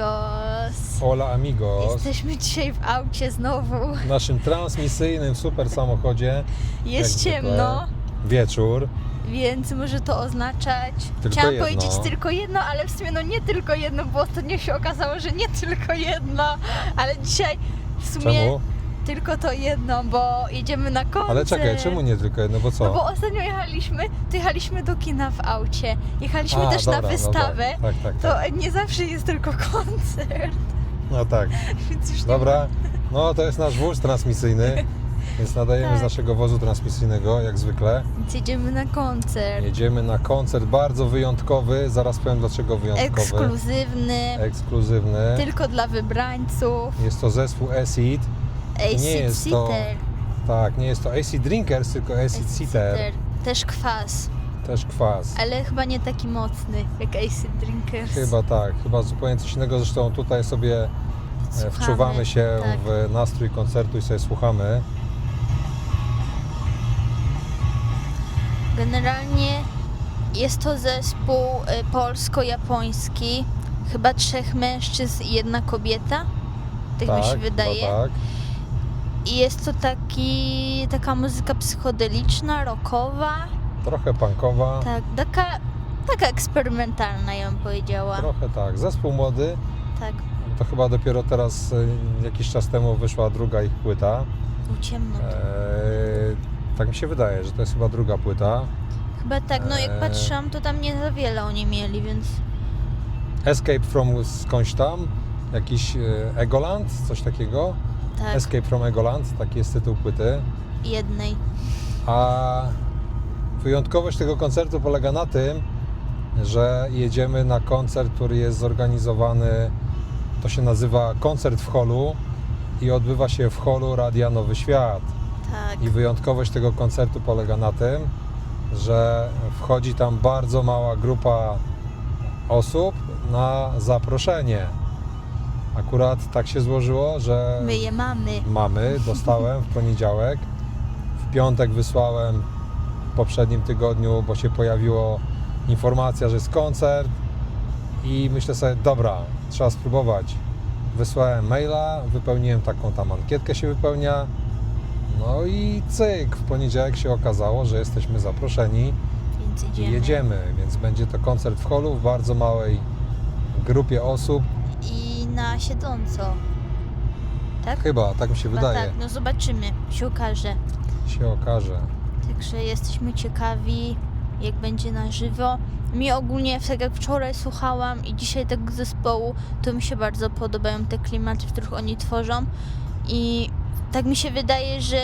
amigos. Hola amigos. Jesteśmy dzisiaj w aucie znowu. W naszym transmisyjnym super samochodzie. Jest ciemno, Wieczór. więc może to oznaczać. Tylko Chciałam jedno. powiedzieć tylko jedno, ale w sumie no nie tylko jedno, bo ostatnio się okazało, że nie tylko jedno, ale dzisiaj w sumie Czemu? Tylko to jedno, bo jedziemy na koncert. Ale czekaj, czemu nie tylko jedno? Bo co? No bo ostatnio jechaliśmy, to jechaliśmy do kina w aucie. Jechaliśmy A, też dobra, na no wystawę. tak, tak, tak. To nie zawsze jest tylko koncert, No tak. więc już nie Dobra. No to jest nasz wóz transmisyjny. Więc nadajemy Tak. z naszego wozu transmisyjnego, jak zwykle. Więc jedziemy na koncert. Jedziemy na koncert bardzo wyjątkowy. Zaraz powiem dlaczego wyjątkowy. Ekskluzywny, Ekskluzywny. tylko dla wybrańców. Jest to zespół Acid. Acid nie jest to. Tak, nie jest to Acid Drinkers, tylko Acid Acid. Seater. Też kwas, Też kwas. ale chyba nie taki mocny jak Acid Drinkers. Chyba tak, chyba zupełnie coś innego. Zresztą tutaj sobie e, Słuchamy, wczuwamy się tak. w nastrój koncertu i sobie słuchamy. Generalnie jest to zespół y, polsko-japoński. Chyba trzech mężczyzn i jedna kobieta. Tak, mi się chyba wydaje. Tak. I jest to taki, taka muzyka psychodeliczna, rockowa. Trochę punkowa, Tak, taka, taka eksperymentalna, ja bym powiedziała. trochę tak. Zespół młody, Tak, to chyba dopiero teraz, e, jakiś czas temu wyszła druga ich płyta. u ciemno. tu. Eee, tak mi się wydaje, że to jest chyba druga płyta. Chyba tak, no jak eee. patrzyłam, to tam nie za wiele oni mieli, więc Escape from skądś tam, jakiś e, Egoland, coś takiego. Tak, Escape from Egoland, taki jest tytuł płyty. jednej. A wyjątkowość tego koncertu polega na tym, że jedziemy na koncert, który jest zorganizowany, to się nazywa koncert w holu i odbywa się w holu Radia Nowy Świat. Tak, I wyjątkowość tego koncertu polega na tym, że wchodzi tam bardzo mała grupa osób na zaproszenie. Akurat tak się złożyło, że my je mamy. mamy, dostałem w poniedziałek. W piątek wysłałem w poprzednim tygodniu, bo się pojawiło informacja, że jest koncert i myślę sobie, dobra, trzeba spróbować. Wysłałem maila, wypełniłem taką tam ankietkę się wypełnia. No i cyk, w poniedziałek się okazało, że jesteśmy zaproszeni Więc i idziemy. jedziemy, więc będzie to koncert w holu w bardzo małej grupie osób. Na siedząco. Tak? Chyba, tak mi się Chyba wydaje, tak, no zobaczymy, się okaże. się okaże. Także jesteśmy ciekawi, jak będzie na żywo. Mi ogólnie, tak jak wczoraj słuchałam i dzisiaj tego zespołu, to mi się bardzo podobają te klimaty, w których oni tworzą. I tak mi się wydaje, że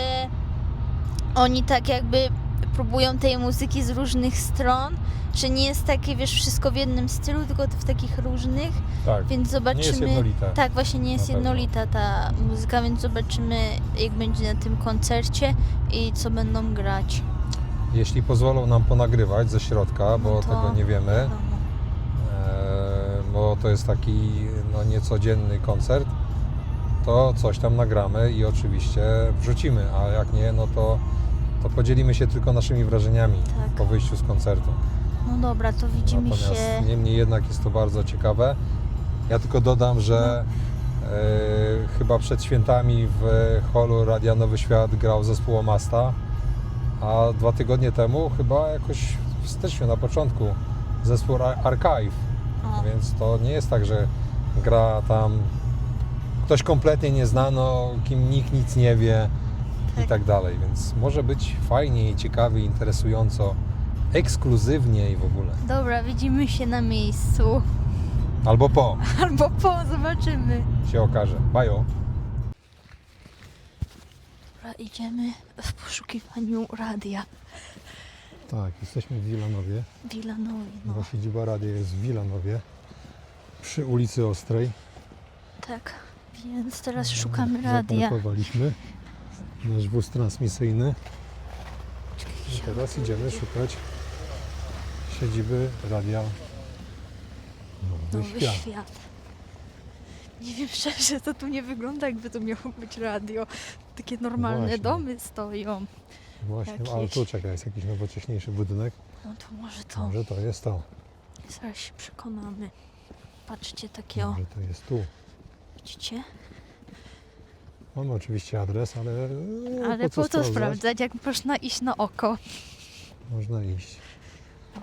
oni tak jakby próbują tej muzyki z różnych stron, że nie jest takie, wiesz, wszystko w jednym stylu, tylko w takich różnych, Tak, więc zobaczymy. nie jest jednolite. Tak, właśnie nie jest jednolita ta muzyka, więc zobaczymy, jak będzie na tym koncercie i co będą grać. Jeśli pozwolą nam ponagrywać ze środka, bo No to tego nie wiemy, e, bo to jest taki no, niecodzienny koncert, to coś tam nagramy i oczywiście wrzucimy, a jak nie, no to, to podzielimy się tylko naszymi wrażeniami Tak. po wyjściu z koncertu. No dobra, to widzimy Natomiast się. niemniej jednak jest to bardzo ciekawe. Ja tylko dodam, że No. e, chyba przed świętami w holu Radia Nowy Świat grał zespół Omasta, a dwa tygodnie temu chyba jakoś w styczniu, na początku, zespół Ar- Archive. O, Więc to nie jest tak, że gra tam ktoś kompletnie nieznano, kim nikt nic nie wie i Tak. tak dalej. Więc może być fajnie, ciekawie, interesująco, ekskluzywnie i w ogóle. dobra, widzimy się na miejscu. Albo po Albo po, zobaczymy. się okaże. Bajo. Dobra, idziemy w poszukiwaniu radia. Tak, jesteśmy w Wilanowie. Wilanowi, no. Nasza siedziba radia jest w Wilanowie, przy ulicy Ostrej. Tak, więc teraz szukamy radia. Zaparkowaliśmy nasz wóz transmisyjny. I teraz idziemy szukać siedziby radia Nowy Nowy Świat. świat. Nie wiem szczerze, to tu nie wygląda jakby to miało być radio. Takie normalne Właśnie. domy stoją. Właśnie, Jakieś. ale tu czekaj, jest jakiś nowocześniejszy budynek. No to może to. Może to jest to. Zaraz się przekonamy. Patrzcie, takie o, Może to jest tu. widzicie? Mamy oczywiście adres, ale, e, Ale po co sprawdzać? sprawdzać, jak można iść na oko? Można iść.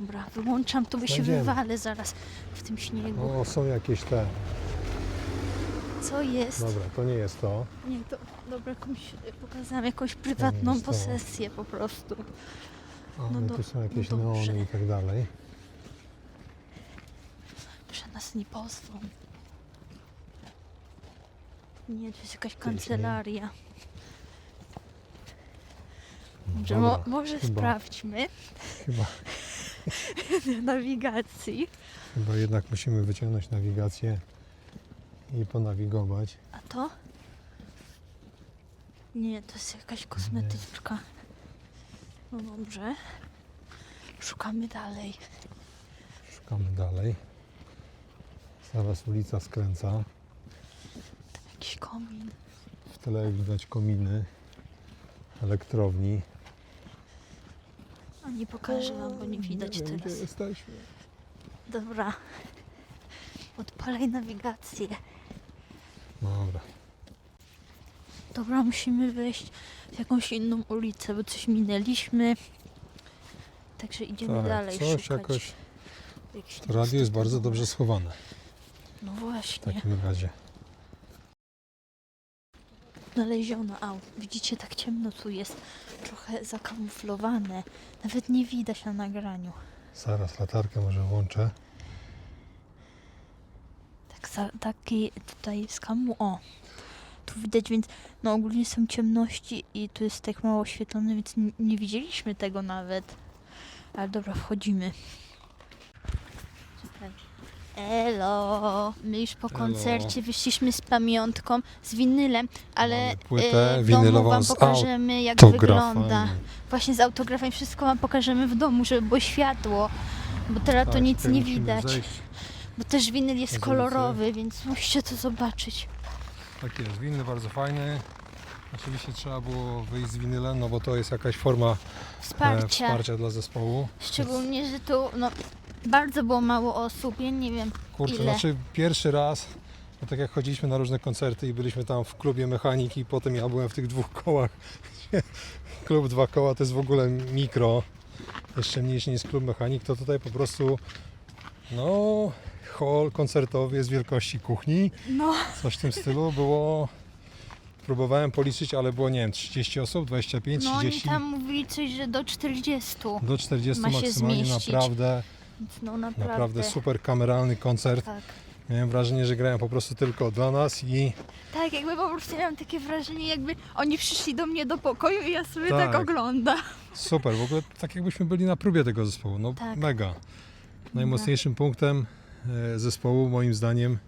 Dobra, wyłączam, to by się Znajdziemy. wywalę zaraz w tym śniegu. O, są jakieś te. Co jest? Dobra, to nie jest to. Nie, to dobra, jakąś, pokazałam jakąś prywatną jest to. posesję po prostu. No do- tu są jakieś no dobrze. neony i tak dalej. Że nas nie pozwą. Nie, to jest jakaś kancelaria. Dobrze, Dobra, mo- może chyba- sprawdźmy Chyba, nawigacji. chyba jednak musimy wyciągnąć nawigację i ponawigować. A to? Nie, to jest jakaś kosmetyczka. No dobrze. Szukamy dalej. Szukamy dalej. Zaraz ulica skręca. Jakiś komin. W tle widać kominy elektrowni. Nie pokażę wam, bo nie widać wiem, teraz. Gdzie jesteśmy. Dobra. Odpalaj nawigację. Dobra. Dobra, musimy wejść w jakąś inną ulicę, bo coś minęliśmy. Także idziemy Tak, dalej coś szukać. jakoś. radio jest bardzo dobrze schowane No w właśnie, takim razie. znaleziona. A, widzicie, tak ciemno tu jest. Trochę zakamuflowane. Nawet nie widać na nagraniu. Zaraz latarkę może włączę. Tak, za, taki tutaj skamu. O, tu widać, więc no ogólnie są ciemności i tu jest tak mało oświetlone, więc nie widzieliśmy tego nawet. Ale dobra, wchodzimy. Elo! My już po Elo. koncercie wyszliśmy z pamiątką, z winylem, ale Mamy płytę e, w winylową domu wam z pokażemy jak Autografami. wygląda. Właśnie z autografem wszystko wam pokażemy w domu, żeby było światło. Bo teraz to Tak, nic nie widać. Bo też winyl jest kolorowy, więc musicie to zobaczyć. Tak jest, winny bardzo fajny. Oczywiście trzeba było wyjść z winylem, no bo to jest jakaś forma e, Wsparcia. wsparcia dla zespołu. Szczególnie, że tu no, bardzo było mało osób. Ja nie wiem. Kurczę, Ile? znaczy pierwszy raz, bo tak jak chodziliśmy na różne koncerty i byliśmy tam w klubie mechaniki, potem ja byłem w tych dwóch kołach. Klub dwa koła to jest w ogóle mikro, jeszcze mniejszy niż klub mechanik, to tutaj po prostu no hall koncertowy jest wielkości kuchni, No, coś w tym stylu było. Próbowałem policzyć, ale było nie wiem, 30 osób, 25, no oni 30 tam mówili coś, że do 40. do 40 ma się maksymalnie. zmieścić. Naprawdę, Więc no naprawdę. naprawdę super kameralny koncert. Tak. Miałem wrażenie, że grają po prostu tylko dla nas i tak, jakby po prostu miałam takie wrażenie, jakby oni przyszli do mnie do pokoju i ja sobie tak, Tak. oglądam. super. W ogóle tak jakbyśmy byli na próbie tego zespołu. No Tak. mega. Najmocniejszym punktem e, zespołu moim zdaniem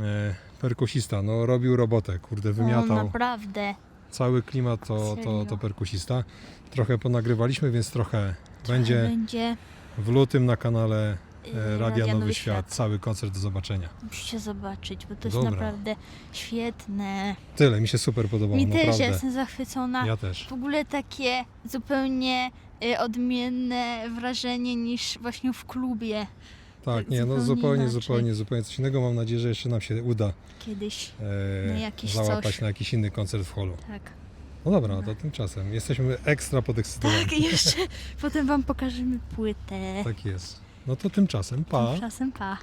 e, perkusista. No robił robotę, kurde, No, wymiatał. naprawdę. Cały klimat to, to, to perkusista. Trochę ponagrywaliśmy, więc trochę będzie Będzie w lutym na kanale e, Radia Nowy Świat. Cały koncert do zobaczenia. Musicie zobaczyć, bo to jest Dobra. naprawdę świetne. Tyle, mi się super podobało, Mi też naprawdę. jestem zachwycona. Ja też. W ogóle takie zupełnie y, odmienne wrażenie niż właśnie w klubie Tak, nie, no zupełnie zupełnie, inaczej. zupełnie, zupełnie coś innego. Mam nadzieję, że jeszcze nam się uda kiedyś. e, Na załapać coś. na jakiś inny koncert w holu. Tak. No dobra, to tymczasem jesteśmy ekstra podekscytowani. Tak, i jeszcze potem wam pokażemy płytę. Tak jest. No to tymczasem, pa. Tymczasem pa.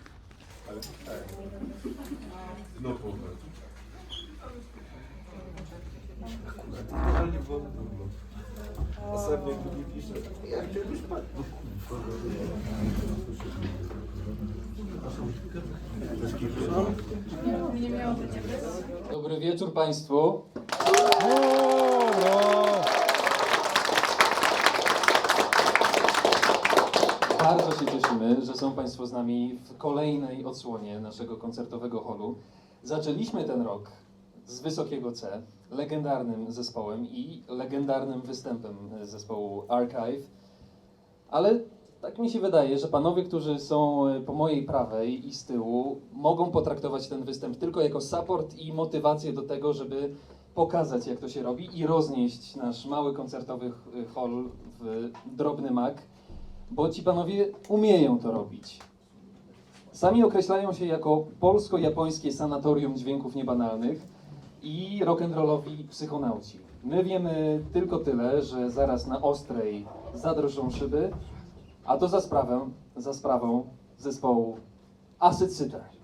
Dobry wieczór Państwu. Bardzo się cieszymy, że są Państwo z nami w kolejnej odsłonie naszego koncertowego holu. Zaczęliśmy ten rok z Wysokiego C, legendarnym zespołem i legendarnym występem zespołu Archive, ale tak mi się wydaje, że panowie, którzy są e, po mojej prawej i z tyłu, mogą potraktować ten występ tylko jako support i motywację do tego, żeby pokazać, jak to się robi i roznieść nasz mały koncertowy hol w drobny mak, bo ci panowie umieją to robić. Sami określają się jako polsko-japońskie sanatorium dźwięków niebanalnych i rock'n'rollowi psychonauci. My wiemy tylko tyle, że zaraz na ostrej zadrżą szyby, a to za sprawę, za sprawą zespołu Acid Sitter.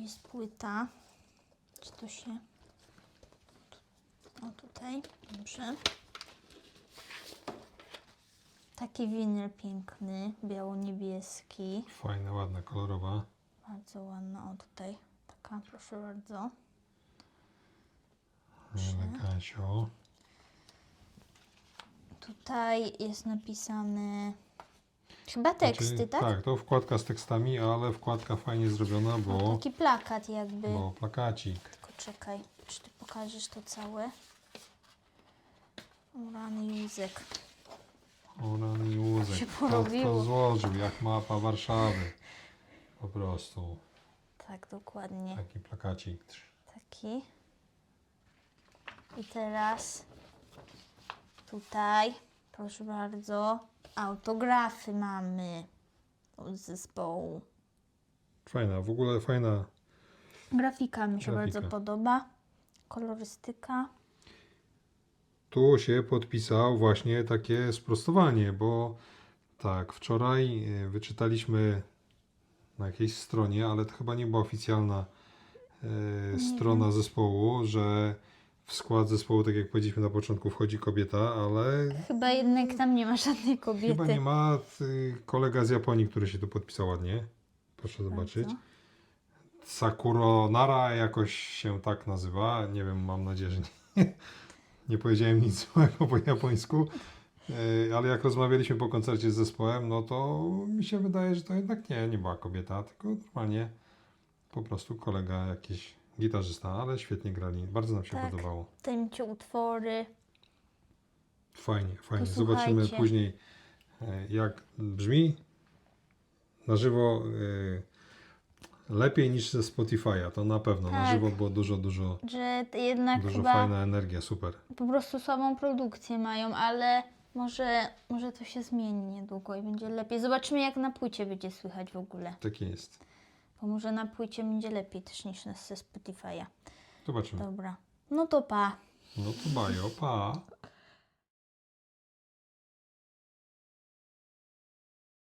Tu jest płyta. Czy to się... O, tutaj. Dobrze. Taki winyl piękny, biało-niebieski. Fajna, ładna, kolorowa. Bardzo ładna. O, tutaj. Taka, proszę bardzo. Elegancio. Tutaj jest napisane chyba teksty, Znaczy, tak? Tak, to wkładka z tekstami, ale wkładka fajnie zrobiona, bo, taki plakat jakby. bo plakacik. Tylko czekaj, czy ty pokażesz to całe? O, rany Józek. O rany Józek, Się kto porobiło. to złożył, jak mapa Warszawy. Po prostu, Tak, dokładnie. taki plakacik. Taki. I teraz tutaj, proszę bardzo, autografy mamy od zespołu. Fajna, w ogóle fajna. Grafika mi się Grafika. bardzo podoba. Kolorystyka. Tu się podpisał właśnie takie sprostowanie, bo tak, wczoraj e, wyczytaliśmy na jakiejś stronie, ale to chyba nie była oficjalna e, strona zespołu, że w skład zespołu, tak jak powiedzieliśmy na początku, wchodzi kobieta, ale Chyba jednak tam nie ma żadnej kobiety. chyba nie ma y, kolega z Japonii, który się tu podpisał ładnie. Proszę zobaczyć. Sakuro Nara jakoś się tak nazywa. Nie wiem, mam nadzieję, że nie, nie powiedziałem nic złego po japońsku. E, Ale jak rozmawialiśmy po koncercie z zespołem, no to mi się wydaje, że to jednak nie, nie była kobieta, tylko normalnie po prostu kolega jakiś gitarzysta, ale świetnie grali. Bardzo nam się Tak. podobało. Macie utwory. Fajnie, fajnie. Zobaczymy później, e, jak brzmi na żywo. e, Lepiej niż ze Spotify'a, to na pewno. Na Tak. żywo było dużo, dużo, Że jednak dużo fajna energia, super. po prostu słabą produkcję mają, ale może, może to się zmieni niedługo i będzie lepiej. Zobaczymy jak na płycie będzie słychać w ogóle. Tak jest. Bo może na płycie będzie lepiej też niż na ze Spotify'a. Zobaczymy. Dobra. No to pa. No to bajo, pa.